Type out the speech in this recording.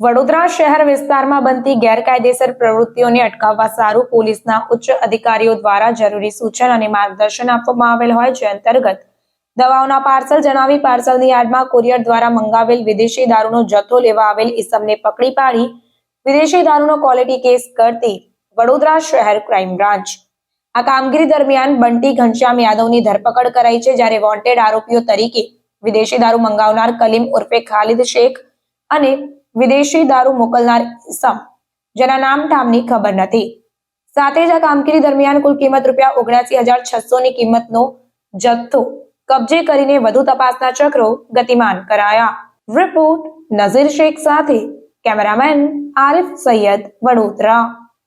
વડોદરા શહેર વિસ્તારમાં બનતી ગેરકાયદેસર પ્રવૃત્તિઓને અટકાવવા સારું પોલીસના ઉચ્ચ અધિકારીઓ દ્વારા જરૂરી સૂચન અને માર્ગદર્શન આપવામાં આવેલ હોય જે અંતર્ગત દવાઓના પાર્સલ જણાવી પાર્સલની યાર્ડમાં કુરિયર દ્વારા મંગાવેલ વિદેશી દારૂનો જથ્થો લેવા આવેલ ઇસમને પકડી પાડી વિદેશી દારૂનો ક્વોલિટી કેસ કરતી વડોદરા શહેર ક્રાઇમ બ્રાન્ચ. આ કામગીરી દરમિયાન બંટી ઘનશ્યામ યાદવની ધરપકડ કરાઈ છે જ્યારે વોન્ટેડ આરોપીઓ તરીકે વિદેશી દારૂ મંગાવનાર કલીમ ઉર્ફે ખાલિદ શેખ અને વિદેશી દારૂ મોકલનાર ઇસમ, જેના નામ ઠામની ખબર નથી. સાથે જ આ કામગીરી દરમિયાન કુલ કિંમત રૂપિયા ઓગણસી હજાર છસો ની કિંમતનો જથ્થો કબજે કરીને વધુ તપાસના ચક્રો ગતિમાન કરાયા. રિપોર્ટ નઝીર શેખ સાથે કેમેરામેન આરિફ સૈયદ વડોદરા.